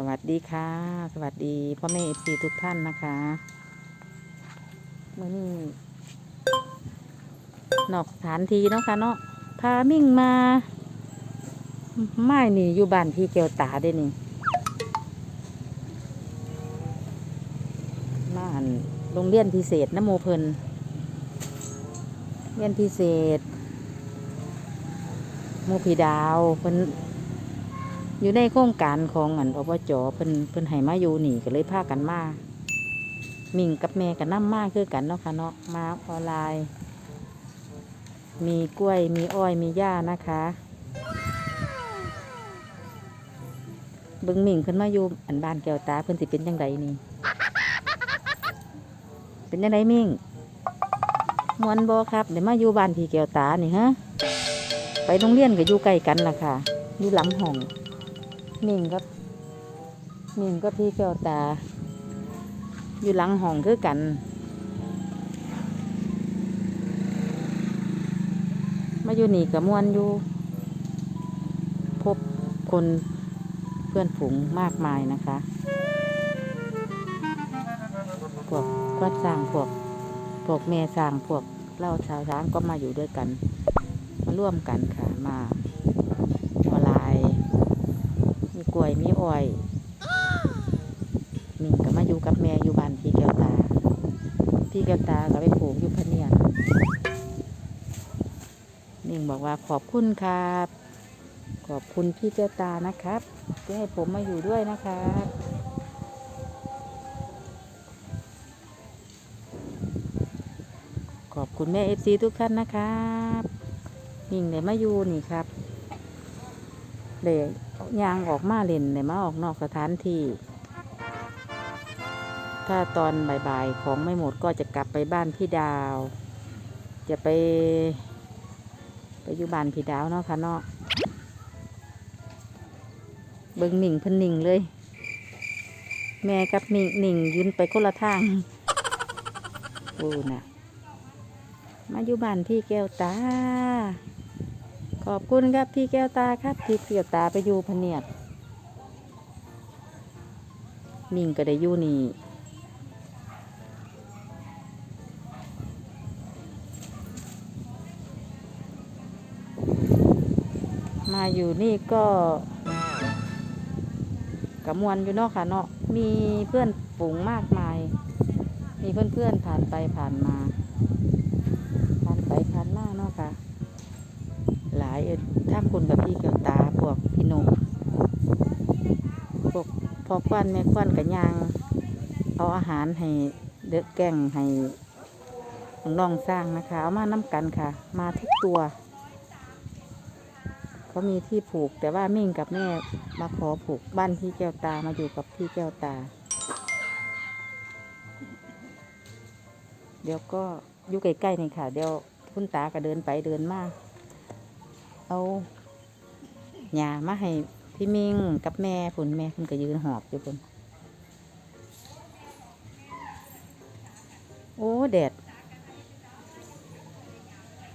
สวัสดีค่ะ สวัสดีพ่อแม่เอฟซีทุกท่านนะคะเมื่อนี้นอกสถานที่เนาะค่ะเนาะพามิ่งมาไม่นี่อยู่บ้านพี่แก้วตาได้นี่มานโรงเรียนพิเศษนโมเพลินเรียนพิเศษโมพีดาวเพิ่น อยู่ในโครงการของอันอบจเพิ่นเพิ่นให้มาอยู่นี่ก็เลยพากันมามิ่งกับแม่กันน้ำมากคือกันเนาะค่ะเนาะมาออนไลน์ มีกล้วยมีอ้อยมีหญ้านะคะเบิ่งมิ่งเพิ่นมาอยู่อันบ้านแก้วตาเพิ่นสิเป็นจังไดนี่ เป็นจังไดมิ่งมวนบ่ครับเดี๋ยวมาอยู่บ้านพี่แก้วตานี่ฮะไปโรงเรียนก็อยู่ใกล้กันล่ะค่ะอยู่หลังห้อง มิ่งกับมิ่งกับพี่แก้วตา อยู่หลังห้องคือกัน มาอยู่นี่กับมวนอยู่ พบคนเพื่อนฝูงมากมายนะคะพวกควัดสร้างพวกพวกแม่สร้างพวกเล่าชาวช้างก็มาอยู่ด้วยกัน มาร่วมกันค่ะมาออนไลน์ มีกล้ วยมีอ้อยมิ่งก็มาอยู่กับแม่อยู่บ้านพี่แก้วตา พี่แก้วตาก็ไปปลูกอยู่พะเนียดมิ่งบอกว่าขอบคุณครับ ขอบคุณพี่แก้วตานะครับที่ให้ผมมาอยู่ด้วยนะครับขอบคุณแม่เอฟซีทุกท่านนะครับมิ่งเลยมาอยู่นี่ครับ เลยยางออกมาเล่นเนี่ยมาออกนอกสถานที่ ถ้าตอนบ่ายๆ ของไม่หมดก็จะกลับไปบ้านพี่ดาว จะไป ไปอยู่บ้านพี่ดาวเนาะค่ะเนาะเบิ่งหนิงพิ่นหนิ่งเลย แม่กับหนิงหนิงยืนไปคนละทางโอ้น่ะ มาอยู่บ้านพี่แก้วตา ขอบคุณครับพี่แก้วตาครับพี่แก้วตาไปอยู่พเนียดมิ่งก็ได้อยู่นี่มาอยู่นี่ก็กระมวลอยู่เนาะค่ะเนาะมีเพื่อนฝูงมากมาย มีเพื่อนๆผ่านไปผ่านมา หลายถ้าคุณกับพี่เกียวตาพวกพี่หนุ่มพวกพอควันแม่ควันกับยาง เอาอาหารให้เด็กแก่งให้น้องสร้างนะคะ เอามาน้ำกันค่ะ มาทุกตัวเขามีที่ผูกแต่ว่ามิ่งกับแม่มาขอผูกบ้านพี่แก้วตามาอยู่กับพี่แก้วตา เดี๋ยวก็อยู่ใกล้ๆนี่ค่ะ เดี๋ยวคุณตาก็เดินไปเดินมา เอาหญ้ามาให้พี่มิงกับแม่พุ่นแม่พุ่นก็ยืนหอบอยู่พุ่นโอ้แดด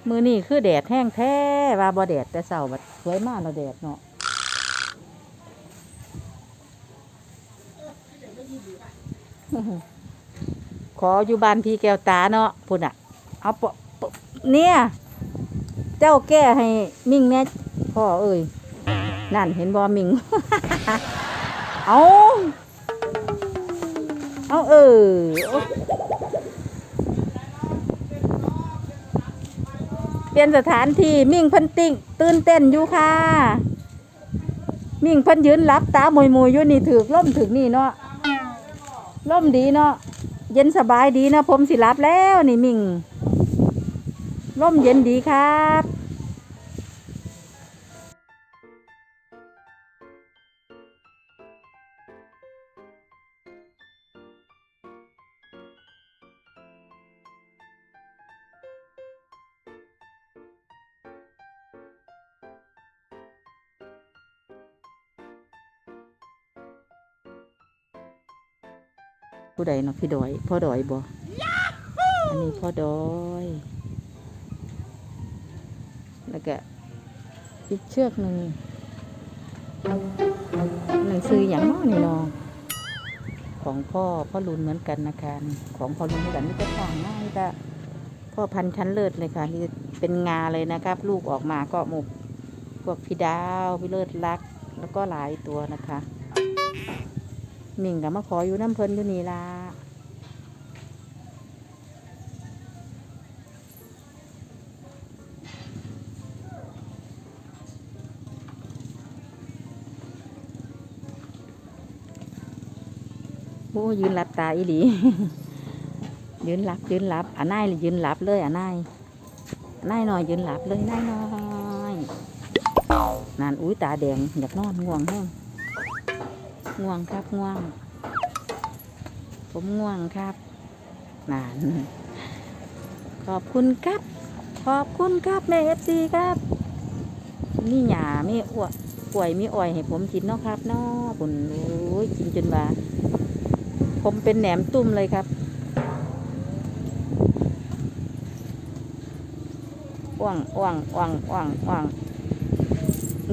มือนี่คือแดดแห้งแท้ว่าบ่แดดแต่เสาบัดสวยมากเราะแดดเนาะขออยู่บ้านพี่แก้วตาเนาะพุ่นอะ เอาปะปะเนี่ย เจ้าแก้ให้มิ่งแน่พ่อเอ้ยนั่นเห็นบอมิง เอาเอาเออเปลี่ยนสถานที่มิ่งพันติ่งตื่นเต้นอยู่ค่ะ มิ่งพันยืนรับตามวยมวยอยู่นี่ถือล่มถือนี่เนาะล่มดีเนาะเย็นสบายดีนะผมสิรับแล้วนี่มิ่ง ล่มเย็นดีครับผู้ใดเนาะพี่ดอย พ่อดอยบ่อันนี้พ่อดอย แล้วก็อีกเชือกหนึ่งหนังสืออย่างน้อนี่เนาะของพ่อพ่อรุนเหมือนกันนะคะของพ่อรุนเหมือนกันนี่จะต่างง่ายแต่พ่อพันชั้นเลิศเลยค่ะนี่เป็นงาเลยนะครับ ลูกออกมาก็หมกพวกพี่ดาวพี่เลิศรัก แล้วก็หลายตัวนะคะหมิ่งกับมาขออยู่น้ำเพลินอยู่นี่ละ โอ้ยืนหลับตาอีหลี ยืนหลับยืนหลับอะนายยืนหลับเลยอะนายนายหน่อยยืนหลับเลยนายหน่อยนานอุ้ยตาแดงอยากนอนง่วงแห้งง่วงครับง่วง ผมง่วงครับนานขอบคุณครับ ขอบคุณครับแม่เอฟซีครับมีหยามีอ้วกป่วยมีอ้อยให้ผมกินเนาะครับเนาะคุณโอ้ยกินจนว่า ผมเป็นแหนมตุ่มเลยครับอ่วงอ่วงอ่วงอ่วงอ่วง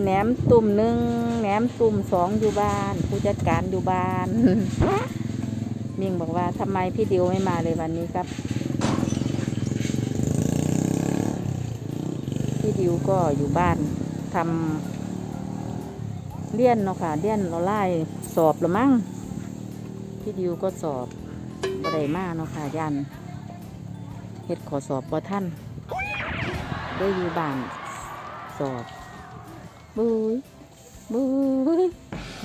แหนมตุ่มหนึ่งแหนมตุ่มสองอยู่บ้าน ผู้จัดการอยู่บ้าน มิงบอกว่าทำไมพี่ดิวไม่มาเลยวันนี้ครับ พี่ดิวก็อยู่บ้านทำเลี้ยนเนาะค่ะเลี้ยนเราไล่สอบหรือมั้ง พี่ดิวก็สอบบ่ได้มาเนาะค่ะยันเฮ็ดขอสอบบ่ท่านได้อยู่บ้านสอบบุ้ยบุ้ย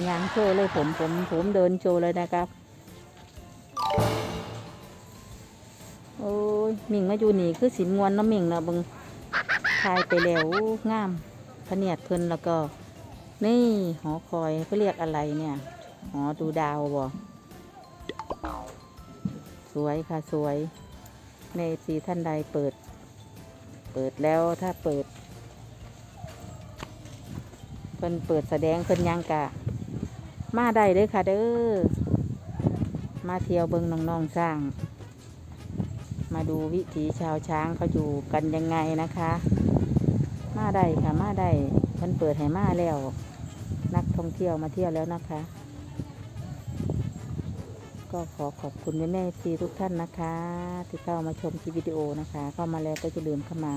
ยางโชว์เลยผมผมผมเดินโชว์เลยนะครับโอ้ยมิงมาอยู่นี่คือสินมวนเนาะมิงเนาะบึงทายไปแล้วงามพะเนียดเพิ่นแล้วก็ นี่หอคอยเขาเรียกอะไรเนี่ย หอดูดาวบ่ สวยค่ะสวยในสีท่านใดเปิด เปิดแล้วถ้าเปิดเพิ่นเปิดแสดงเพิ่นยังกะ มาได้เด้อค่ะเด้อมาเที่ยวเบิงน้องๆสร้าง มาดูวิถีชาวช้างเขาอยู่กันยังไงนะคะ มาได้ค่ะมาได้มันเปิดให้มาแล้ว นักท่องเที่ยวมาเที่ยวแล้วนะคะ ก็ขอขอบคุณแม่แม่ซีทุกท่านนะคะ ที่เข้ามาชมคลิปวิดีโอนะคะ เข้ามาแล้วก็จะลืมเข้ามา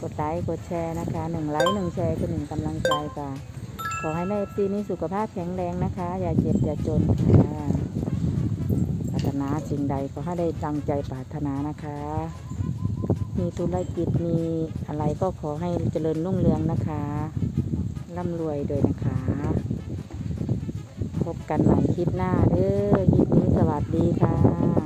กดไลค์กดแชร์นะคะหนึ่งไลค์หนึ่งแชร์คือหนึ่งกำลังใจค่ะ ขอให้แม่ซีมีสุขภาพแข็งแรงนะคะ อย่าเจ็บอย่าจนค่ะปรารถนาสิ่งใดขอให้ได้ดังใจปรารถนานะคะ มีธุรกิจมีอะไรก็ขอให้เจริญรุ่งเรืองนะคะร่ำรวยโดวยนะคะ พบกันใหม่คลิปหน้าเด้อคลิปนี้สวัสดีค่ะ